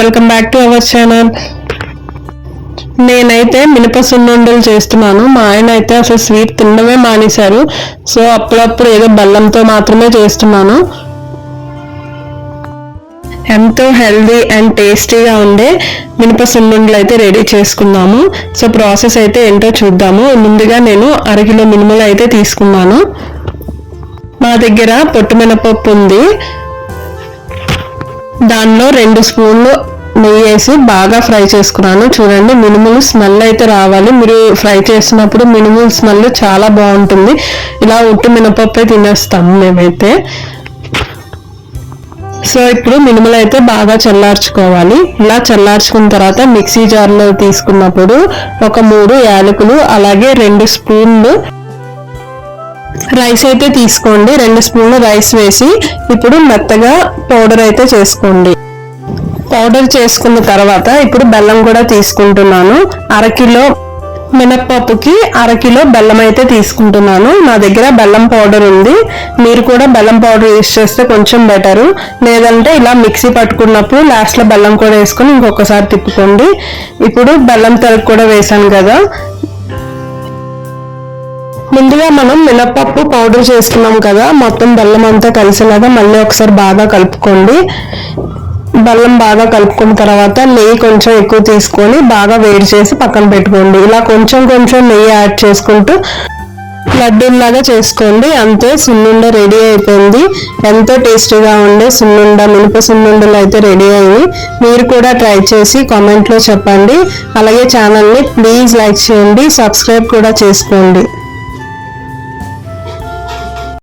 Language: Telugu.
Welcome back to our channel నేనైతే మినప సున్నుండలు చేస్తున్నాను. మా ఆయన అయితే అసలు స్వీట్ తినడమే మానేశారు. సో అప్పుడప్పుడు ఏదో బెల్లంతో మాత్రమే చేస్తున్నాను. ఎంతో హెల్దీ అండ్ టేస్టీగా ఉండే మినప సున్నుండలు అయితే రెడీ చేసుకుందాము. సో ప్రాసెస్ అయితే ఏంటో చూద్దాము. ముందుగా నేను అరకిలో మినుములు అయితే తీసుకున్నాను. మా దగ్గర పొట్టు మినపప్పు ఉంది. దానిలో రెండు స్పూన్లు నెయ్యి వేసి బాగా ఫ్రై చేసుకున్నాను. చూడండి మినుములు స్మెల్ అయితే రావాలి. మీరు ఫ్రై చేసినప్పుడు మినుములు స్మెల్ చాలా బాగుంటుంది. ఇలా ఉట్టు మినపప్పే తినేస్తాం మేమైతే. సో ఇప్పుడు మినుములు అయితే బాగా చల్లార్చుకోవాలి. ఇలా చల్లార్చుకున్న తర్వాత మిక్సీ జార్లో తీసుకున్నప్పుడు ఒక మూడు యాలకులు అలాగే రెండు స్పూన్లు రైస్ అయితే తీసుకోండి. రెండు స్పూన్లు రైస్ వేసి ఇప్పుడు మెత్తగా పౌడర్ అయితే చేసుకోండి. పౌడర్ చేసుకున్న తర్వాత ఇప్పుడు బెల్లం కూడా తీసుకుంటున్నాను. అరకిలో మినప్పప్పుకి అరకిలో బెల్లం అయితే తీసుకుంటున్నాను. నా దగ్గర బెల్లం పౌడర్ ఉంది. మీరు కూడా బెల్లం పౌడర్ యూస్ చేస్తే కొంచెం బెటరు. లేదంటే ఇలా మిక్సీ పట్టుకున్నప్పుడు లాస్ట్లో బెల్లం కూడా వేసుకొని ఇంకొకసారి తిప్పుకోండి. ఇప్పుడు బెల్లం తరుగు కూడా వేసాను కదా. ముందుగా మనం మినప్పప్పు పౌడర్ చేసుకున్నాం కదా మొత్తం బెల్లం అంతా కలిసేలాగా మళ్ళీ ఒకసారి బాగా కలుపుకోండి. బెల్లం బాగా కలుపుకున్న తర్వాత నెయ్యి కొంచెం ఎక్కువ తీసుకొని బాగా వేడి చేసి పక్కన పెట్టుకోండి. ఇలా కొంచెం కొంచెం నెయ్యి యాడ్ చేసుకుంటూ లడ్డూలాగా చేసుకోండి. అంతే సున్నుండ రెడీ అయిపోయింది. ఎంతో టేస్టీగా ఉండే సున్నుండ మినప సున్నుండలు అయితే రెడీ అయ్యి మీరు కూడా ట్రై చేసి కామెంట్లో చెప్పండి. అలాగే ఛానల్ని ప్లీజ్ లైక్ చేయండి సబ్స్క్రైబ్ కూడా చేసుకోండి.